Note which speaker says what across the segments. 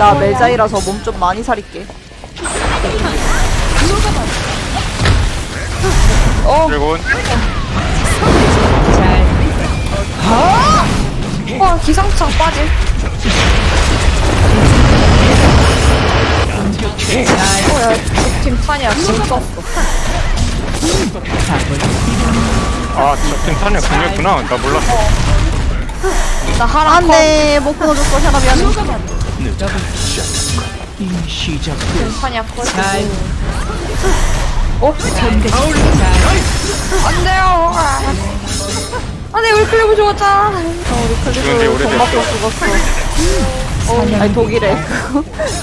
Speaker 1: 나 멜자이라서 몸 좀 많이 살릴게.
Speaker 2: 드래곤.
Speaker 3: 와 기상창 빠질 어야 적팀 탄이야 징 썼어
Speaker 2: 아 저팀 탄이야. 공이었구나. 나 몰랐어.
Speaker 3: 나 하랑
Speaker 1: 안 돼. 못 끊어줬어, 샤
Speaker 3: 팀 탄이야 커 어? 안돼요 안돼 우리 클리브 죽었다
Speaker 2: 죽은
Speaker 1: 지돈
Speaker 2: 오래됐어
Speaker 1: 맞고 죽었어. 어, 아니 독일에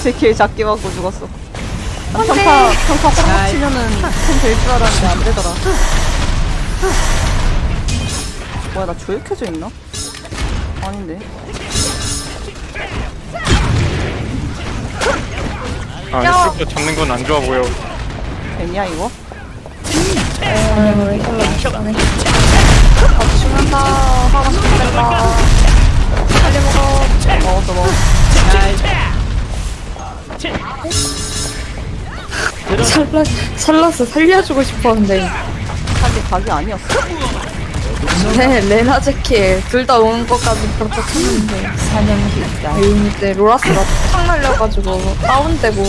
Speaker 1: 제킬 잡기 맞고 죽었어. 나 평타 평타 꽉 치면은 템될줄 알았는데 안 되더라. 뭐야 나 조역해져 있나? 아닌데.
Speaker 2: 아 이쪽도 잡는 건 안 좋아 보여
Speaker 1: 됐냐 이거?
Speaker 3: 아 죽는다 하고 싶겠다 빨리 먹어
Speaker 1: 먹었어 먹었어.
Speaker 3: 살라, 살라스 살려주고 싶었는데
Speaker 1: 사실 각이 아니었어.
Speaker 3: 네 레나 제킬. 둘다 오는 것까지 그렇게 쳤는데. 사냥기다. 이때 로라스가 탁 날려가지고 다운되고.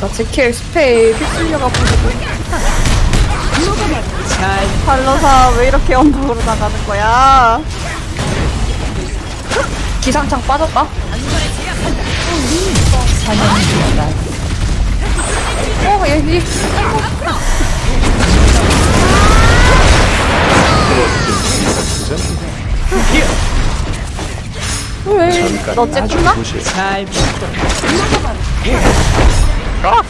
Speaker 3: 나 제킬 스페이 휩쓸려가지고.
Speaker 1: 팔로사 왜 이렇게 언덕으로 나가는 거야?
Speaker 3: 기상창 빠졌다? 어 여기 왜?
Speaker 1: 너 째꾸나?
Speaker 2: 아!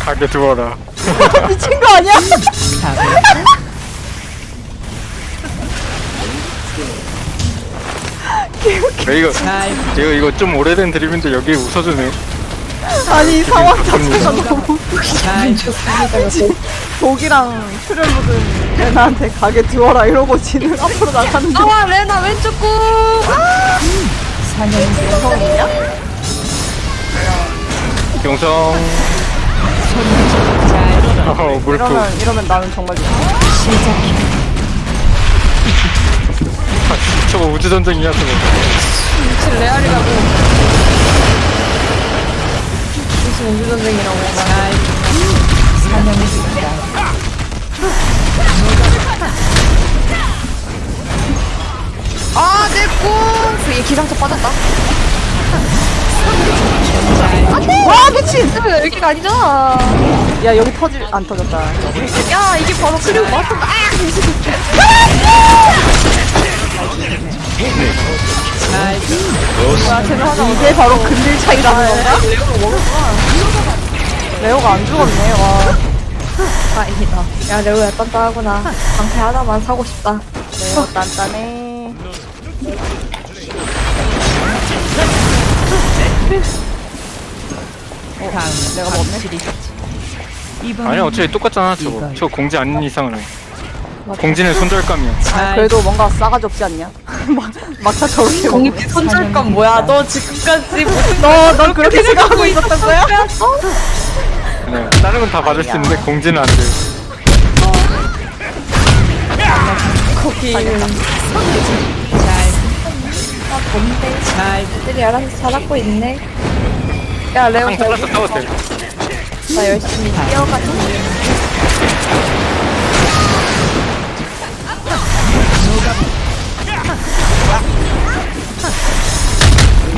Speaker 2: 가게 두어라
Speaker 1: 미친 거 아니야?
Speaker 2: 내 이거 이거 이거 좀 오래된 드립인데 여기 웃어주네
Speaker 1: 아니 상황
Speaker 2: 감사합니다.
Speaker 1: 자체가 너무 지- 독이랑 출혈 묻은 레나한테 가게 두어라 이러고 지는 앞으로 나가는데.
Speaker 3: 아와 레나 왼쪽 구.
Speaker 1: 성이냐?
Speaker 2: 영성. 어 물프
Speaker 1: 이러면 이러면 나는 정말
Speaker 2: 저거 우주전쟁이야 저거.
Speaker 3: 지금 레알이라고 무슨 우주전쟁이라고 아, 내 꿈! 그얘 기상차 빠졌다.
Speaker 1: 와 미친!
Speaker 3: 야, 여기가 아니잖아.
Speaker 1: 야 여기 터질 안 터졌다
Speaker 3: 야, 이게 바로 크리 오 맞다.
Speaker 1: 이게 바로 근딜 차이라는 건가? 레오가 안 죽었네 와
Speaker 3: 다행이다. 야, 레오야, 단단하구나. 방패 하나만 사고 싶다.
Speaker 1: 레오 단단해 어, 내가 먹네?
Speaker 2: 아니야 어차피 똑같잖아 저거 저 공지 아닌 이상은 공지는 손절감이야
Speaker 1: 아, 그래도 뭔가 싸가지 없지 않냐? 막, 막차 저렇게
Speaker 3: 공기 손절감 뭐야? 너 지금까지
Speaker 1: 너, 너 그렇게 생각하고 있었던 거야?
Speaker 2: 그냥 다른 건 다 받을 수 있는데 공지는 안돼
Speaker 3: 거기. 아, 뭔데? 애들이 알아서 잘하고 있네. 야, 레오,
Speaker 2: 항 잘라서 싸워도
Speaker 3: 돼나 열심히 뛰어가지고.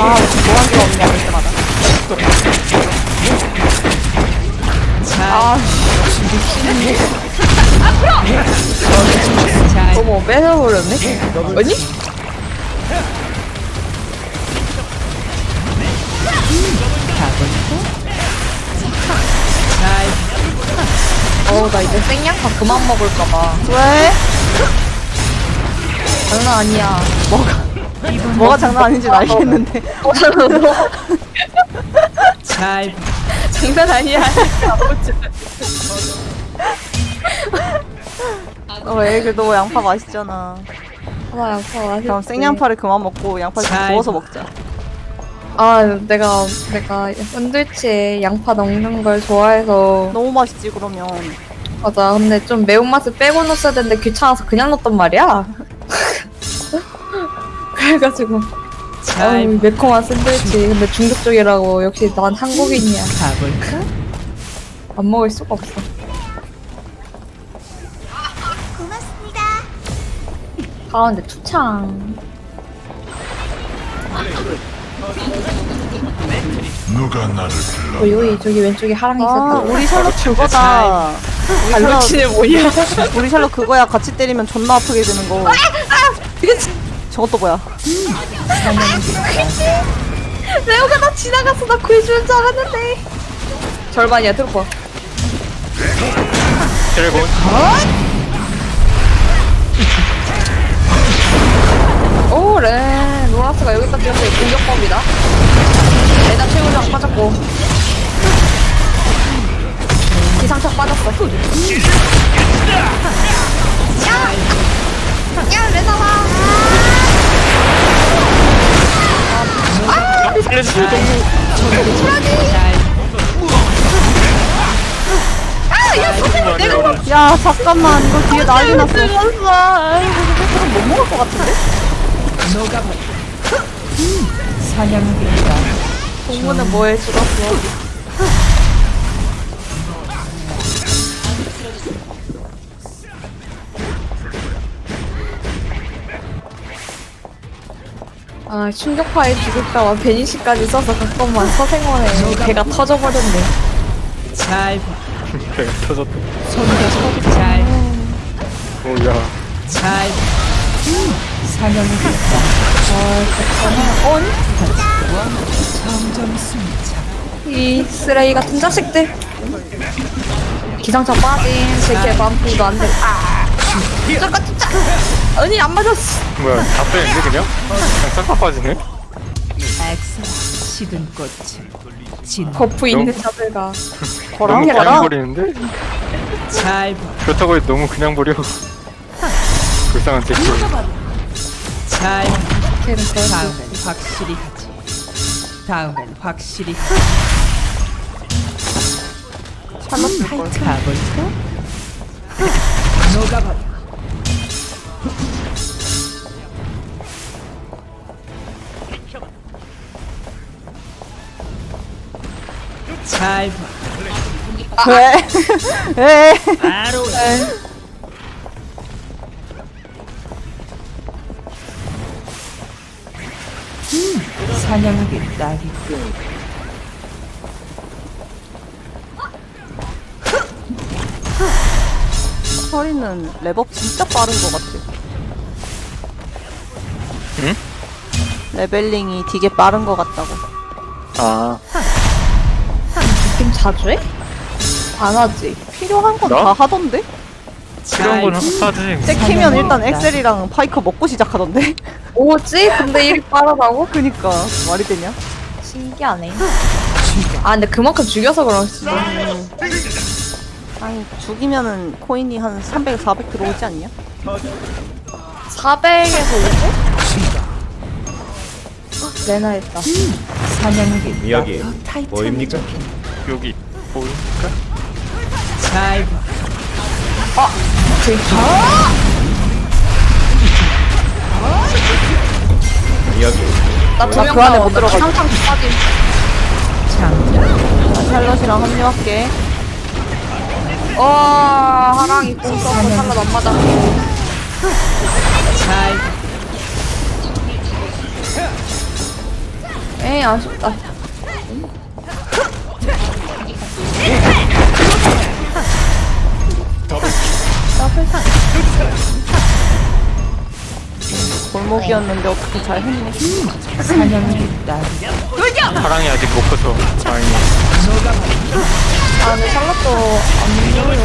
Speaker 1: 아, 뭐한 게 없냐, 할 때마다. 아,
Speaker 3: 어머, 뺏어버렸네? 아니? 어, 나 이제 생양파 그만 먹을까봐.
Speaker 1: 왜?
Speaker 3: 장난 아니야.
Speaker 1: 뭐가 장난 아닌지는 알겠는데.
Speaker 3: 어, 장난 아니야.
Speaker 1: 너 애기 너 양파 맛있잖아.
Speaker 3: 나 양파 맛있지.
Speaker 1: 그럼 생양파를 그만 먹고 양파를 좀 구워서 먹자.
Speaker 3: 아 내가 내가 은들치에 양파 넣는 걸 좋아해서
Speaker 1: 너무 맛있지 그러면.
Speaker 3: 맞아 근데 좀 매운맛을 빼고 넣었어야 되는데 귀찮아서 그냥 넣었단 말이야 그래가지고. 아유, 매콤한 샌드위치 근데 중독적이라고 역시 난 한국인이야.
Speaker 4: 가볼까?
Speaker 3: 안 먹을 수가 없어. 가운데 투창.
Speaker 5: 누가 나를 불러
Speaker 3: 어, 여기 저기 왼쪽에 하랑이
Speaker 1: 아
Speaker 3: 있었다.
Speaker 1: 우리 샬롯 그거다. 우리 샬롯
Speaker 3: 발로치는 뭐야.
Speaker 1: 우리 샬롯 그거야. 같이 때리면 존나 아프게 되는 거. 저것도 뭐야?
Speaker 3: 레오가 나 지나갔어. 나 구해주는 줄 알았는데. 절반이야 들어봐
Speaker 2: 드래곤
Speaker 3: 오래 로라스가 여기까지 와서 공격법이다. 에다 최우장 빠졌고. 기상착 빠졌어. 야! 야 레나와
Speaker 2: 살려주세요
Speaker 1: 야 잠깐만 이거 뒤에 난리 났어.
Speaker 3: 못 먹을 것 같은데? 동무는 뭐해 죽었어 아 충격파에 죽을까봐 베니시까지 써서 잠깐만 서생원에 걔가 터져버렸네.
Speaker 4: 잘 봐.
Speaker 2: 배가 터졌다.
Speaker 4: 손도 잘,
Speaker 2: 오야.
Speaker 4: 잘 봐. 사냥개가 점점 숨차.
Speaker 3: 이 쓰레기 같은 자식들. 기상차 빠진 제게 반피도 안돼. 아! 잠깐. 진짜 아니 안 맞았어
Speaker 2: 뭐야 다 빼는데 그냥? 그냥 싹다 빠지네
Speaker 4: 액사 식은 꽃을 진.
Speaker 3: 버프 있는 자들가
Speaker 2: 너무. 그냥 버리는데?
Speaker 4: 잘 봐.
Speaker 2: 그렇다고 해도 너무 그냥 버려 불쌍한 새끼
Speaker 4: 잘 봐.
Speaker 3: 걔는 그래
Speaker 4: 다음엔 확실히 하지. 다음엔 확실히 하지.
Speaker 1: 샬롯 줄 걸.
Speaker 4: 가볼까? 녹아봐. 잘 봐.
Speaker 1: 왜? 왜?
Speaker 4: 바로 사냥개 딸이
Speaker 1: 서리는 랩업 진짜 빠른 것 같아.
Speaker 2: 응?
Speaker 1: 레벨링이 되게 빠른 것 같다고.
Speaker 2: 아
Speaker 3: 자주 해? 안 하지
Speaker 1: 필요한 건
Speaker 2: 나?
Speaker 1: 다 하던데?
Speaker 2: 필요한 건 하지
Speaker 1: 땡키면 일단 엑셀이랑 파이커 먹고 시작하던데?
Speaker 3: 오지? 근데 일이 빠르다고?
Speaker 1: 그니까 말이 되냐?
Speaker 3: 신기하네 아 근데 그만큼 죽여서 그럴 수도
Speaker 1: 아니 죽이면은 코인이 한 300, 400 들어오지 않냐?
Speaker 3: 400에서 500? 레나 했다
Speaker 4: 사냥개
Speaker 5: 이야기
Speaker 4: 타이탄
Speaker 5: 뭐입니까?
Speaker 2: 여기 보이니까?
Speaker 4: 잘 봐.
Speaker 5: 이야기.
Speaker 3: 나두명
Speaker 1: 나그 안에 못 들어가.
Speaker 3: 상상 빠짐
Speaker 1: 장나 샬럿이랑 합류할게.
Speaker 3: 와 하랑이 공 써서 살라 안 맞아
Speaker 4: 잘
Speaker 3: 에이 아쉽다
Speaker 1: 골목이었는데 어떻게 잘 했네.
Speaker 4: 딸이
Speaker 2: 사랑이 아직 못 커서 다행이야
Speaker 3: 아 근데 샬럿도 안 먹어요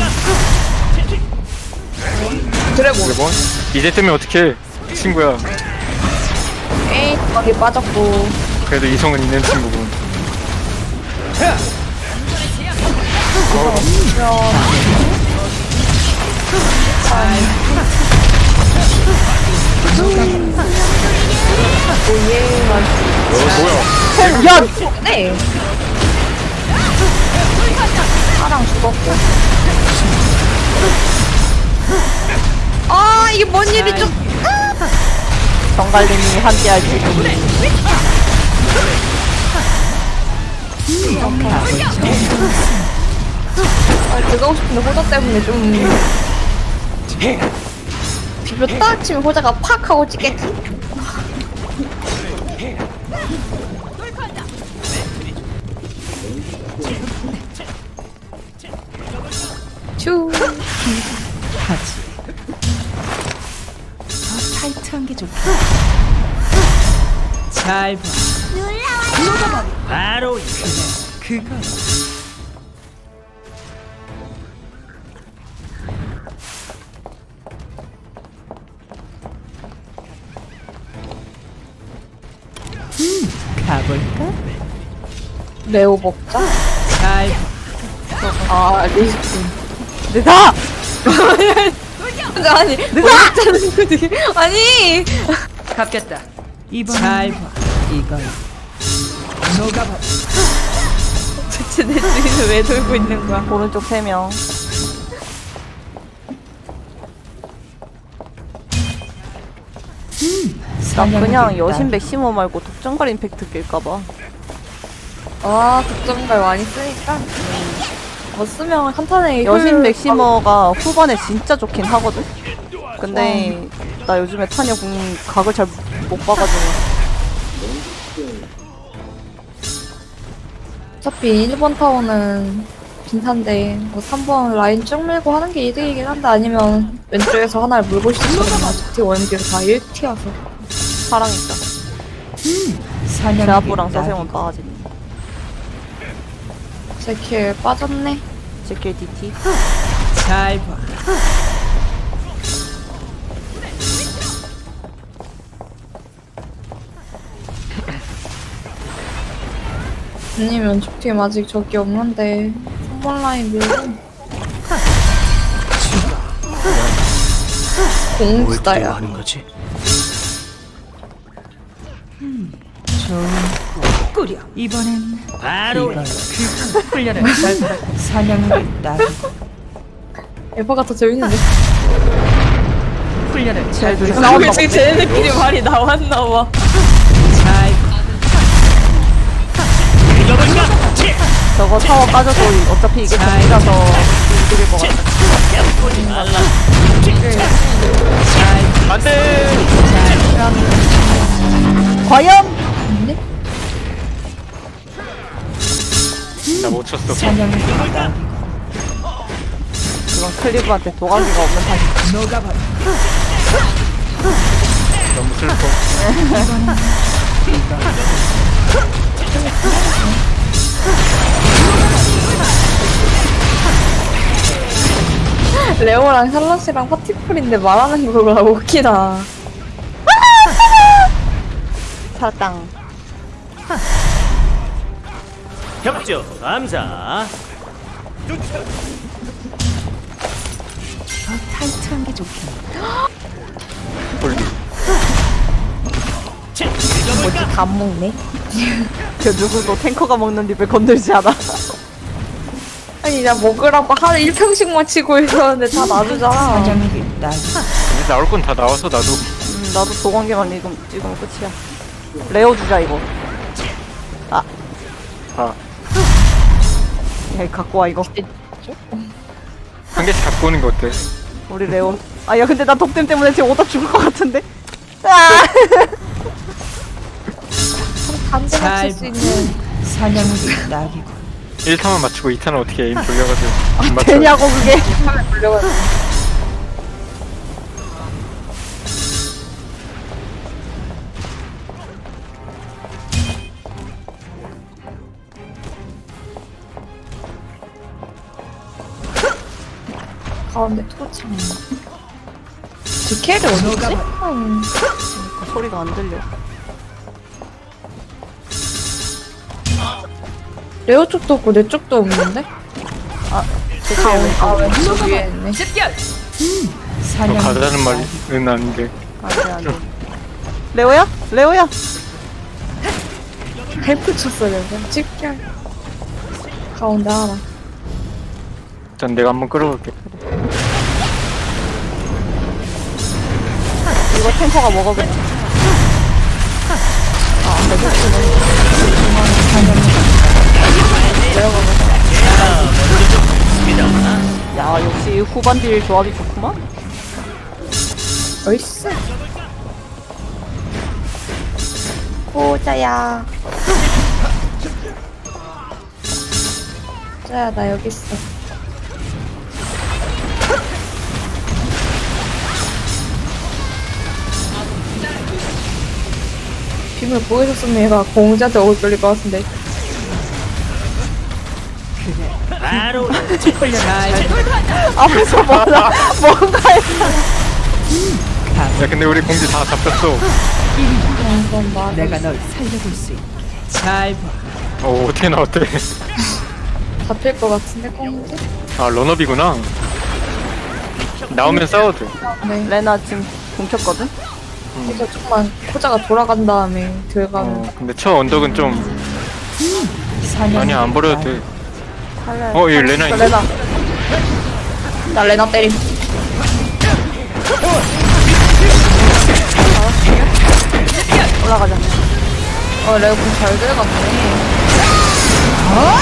Speaker 3: 드래곤
Speaker 2: 드래곤? 이제 뜨면 어떡해 친구야
Speaker 3: 에이 거기 빠졌고
Speaker 2: 그래도 이성은 있는 친구군. 뭐야?
Speaker 1: 야!
Speaker 3: 네! 사랑 죽었고. 아 이게 뭔 일이죠?
Speaker 1: 정갈님이 함께할 수
Speaker 3: 아 들어가고 싶은데 호자 때문에 좀 비벼 딱 치면 호자가 팍 하고 찍겠지.
Speaker 4: 더 타이트한 게 좋다. 잘 봐. 바로. 그거. 음, 가볼까?
Speaker 3: 레오 먹자
Speaker 4: 잘 봐.
Speaker 3: 아 리스트
Speaker 1: 내가!
Speaker 3: 아니 먹자는 거지 아니
Speaker 4: 갚겠다. 이번 잘 봐. 녹아봐.
Speaker 3: 대체 내 주인을 왜 돌고 있는 거야?
Speaker 1: 오른쪽 3명. 나 그냥 여신백 심어 말고 독점갈 임팩트 낄까봐.
Speaker 3: 아 득점갈 많이 쓰니까? 뭐 쓰면 한 턴에
Speaker 1: 여신 맥시머가 후반에 진짜 좋긴 하거든? 근데 나 요즘에 타냐 공 각을 잘 못 봐가지고
Speaker 3: 어차피 1번 타워는 빈탄데 뭐 3번 라인 쭉 밀고 하는 게 이득이긴 한데 아니면 왼쪽에서 하나를 물고 싶으면 아직티 원딜 다 1티여서
Speaker 1: 사랑 있다
Speaker 4: 사냥
Speaker 1: 제아부랑 서세원 빠지
Speaker 3: 제킬 빠졌네.
Speaker 1: 제킬 DT
Speaker 4: 잘 봐.
Speaker 3: 아니면 왼쪽 팀 아직 적이 없는데 3번 라인 밀고 공주다야
Speaker 6: 하는 거지?
Speaker 4: 꾸려. 이번엔 바로 그 훈련을 잘 받아. 사냥을 따르고
Speaker 3: 에버가 더 재밌는데
Speaker 4: 훈련을 잘 받아.
Speaker 1: 싸웠나
Speaker 3: 지금 쟤네들끼리 말이 나왔나봐
Speaker 1: 저거 타워 까져도 어차피 이게 정이라서 이길 것 같아
Speaker 2: 안 돼!
Speaker 1: 과연?
Speaker 2: 나못 쳤어.
Speaker 1: 그건 클리브한테 도가기가 없는
Speaker 4: 녹아봐.
Speaker 2: 너무 슬퍼.
Speaker 3: 레오랑 샬럿이랑 파티풀인데 말하는 거가 웃기다
Speaker 1: 사땅
Speaker 6: 협조 감사.
Speaker 4: 더 타이트한 게 좋겠네.
Speaker 3: 뭐지 다 먹네
Speaker 1: 그 누구도 탱커가 먹는 립을 건들지 않아.
Speaker 3: 아니 나 먹으라고 하루 1평씩만 치고 있었는데 다
Speaker 2: 이제 나올 건 다 나와서 나도.
Speaker 1: 음, 나도 도관계만 찍으면, 찍으면 끝이야. 레오 주자 이거. 아.
Speaker 2: 아,
Speaker 1: 야, 갖고 와 이거.
Speaker 2: 한 개씩 갖고 오는 거 어때?
Speaker 1: 우리 레오 아 야 근데 나 독댐 때문에 지금 오다 죽을 것 같은데? 아
Speaker 3: 반대
Speaker 4: 잘
Speaker 3: 맞출 수 있는
Speaker 4: 사냥을 따르고.
Speaker 2: 1타만 맞추고 2타는 어떻게 에임 돌려가지고 안 맞춰.
Speaker 1: 되냐고 그게?
Speaker 3: 가운데 토창 디케를 어디지? 음,
Speaker 1: 소리가 안 들려
Speaker 3: 레오 쪽도 없고 내 쪽도 없는데?
Speaker 1: 제킬
Speaker 3: 아 왼쪽 위에 있네
Speaker 4: 집결.
Speaker 2: 너
Speaker 4: 사냥
Speaker 2: 가자는 말은 아닌데.
Speaker 1: 안 돼 안 돼 레오야? 레오야?
Speaker 3: 헬프 쳤어야 되는데 집결 가운데 하나
Speaker 2: 전 내가 한번 끌어볼게.
Speaker 1: 이거 탱커가 먹어 야, 역시 후반 딜 조합이 좋구만?
Speaker 3: 어이씨 호자야. 호자야 나 여기 있어. 빔을 보여줬으면 얘가 공자한테 얼굴 돌릴 것 같은데
Speaker 6: 바로
Speaker 1: 앞에서 뭐라, 뭔가 했어.
Speaker 2: 야 근데 우리 공지 다 잡혔어.
Speaker 4: 내가 널 살려볼 수 있게. 잘 봐.
Speaker 2: 어 어떻게 나왔대?
Speaker 3: 잡힐 것 같은데 공자?
Speaker 2: 아 런업이구나. 나오면 싸워도 돼.
Speaker 3: 네
Speaker 1: 레나 지금 뭉쳤거든?
Speaker 3: 그래서 좀만 호자가 돌아간 다음에 들어가면
Speaker 2: 어 근데 저 언덕은 좀. 아니 안 버려도 돼. 어, 여기 레나 있네.
Speaker 1: 레나.
Speaker 3: 나 레나 때림
Speaker 1: 올라가자.
Speaker 3: 어 레오 공잘 들어갔네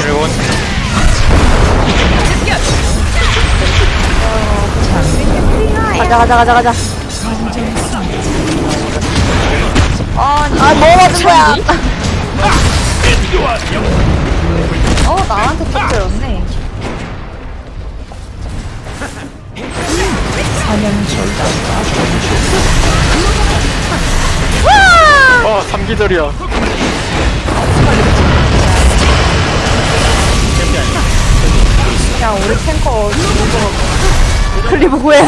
Speaker 2: 드래곤
Speaker 1: 가자, 가자, 가자, 가자.
Speaker 3: 아니
Speaker 1: 아, 뭐 맞은 거야?
Speaker 3: 어 나한테 터뜨렸네
Speaker 4: 사냥 절단.
Speaker 2: 어 3기절이야.
Speaker 3: 그냥 우리 탱커
Speaker 1: 클리브 구해.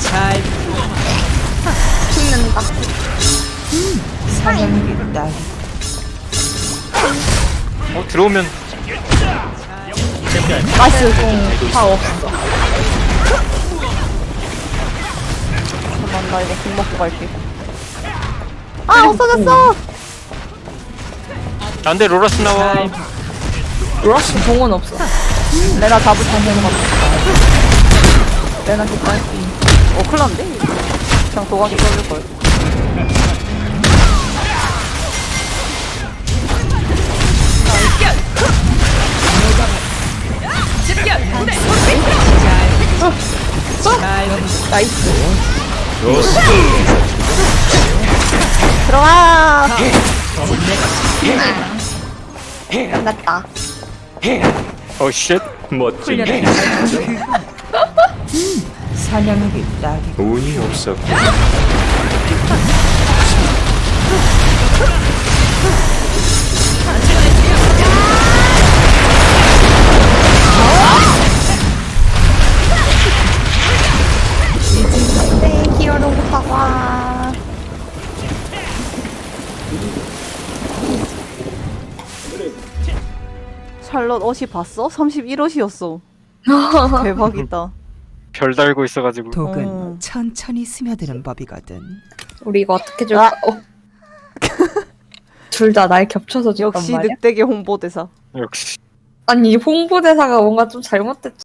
Speaker 4: 잘
Speaker 3: 죽는다
Speaker 4: 사냥이 딱.
Speaker 2: 어 들어오면
Speaker 1: 나이스.
Speaker 3: 다 없어
Speaker 1: 잠깐만, 나 이거 국 먹고 갈게. 아, 없어졌어!
Speaker 2: 안돼 로라스 나와.
Speaker 3: 러쉬 공은 없어
Speaker 1: 레나 잡을 것 같아. 레나 뒷발. 어, 큰일 났는데? 그냥 도각이 떨릴걸.
Speaker 3: 나이스
Speaker 1: 들어와!
Speaker 3: 끝났다
Speaker 2: 어 쉣.
Speaker 5: 멋진
Speaker 4: 사냥이 딱.
Speaker 5: 운이 없었고
Speaker 1: 샬롯 옷이 봤어? 31옷이었어. 대박이다.
Speaker 2: 별 달고 있어가지고.
Speaker 4: 독은
Speaker 1: 어.
Speaker 4: 천천히 스며드는 법이거든.
Speaker 3: 우리 이거 어떻게 줄까? 어. 둘다 날 겹쳐서 줄단
Speaker 1: 역시
Speaker 3: 말이야?
Speaker 1: 늑대계 홍보대사.
Speaker 2: 역시.
Speaker 3: 아니 홍보대사가 뭔가 좀 잘못됐지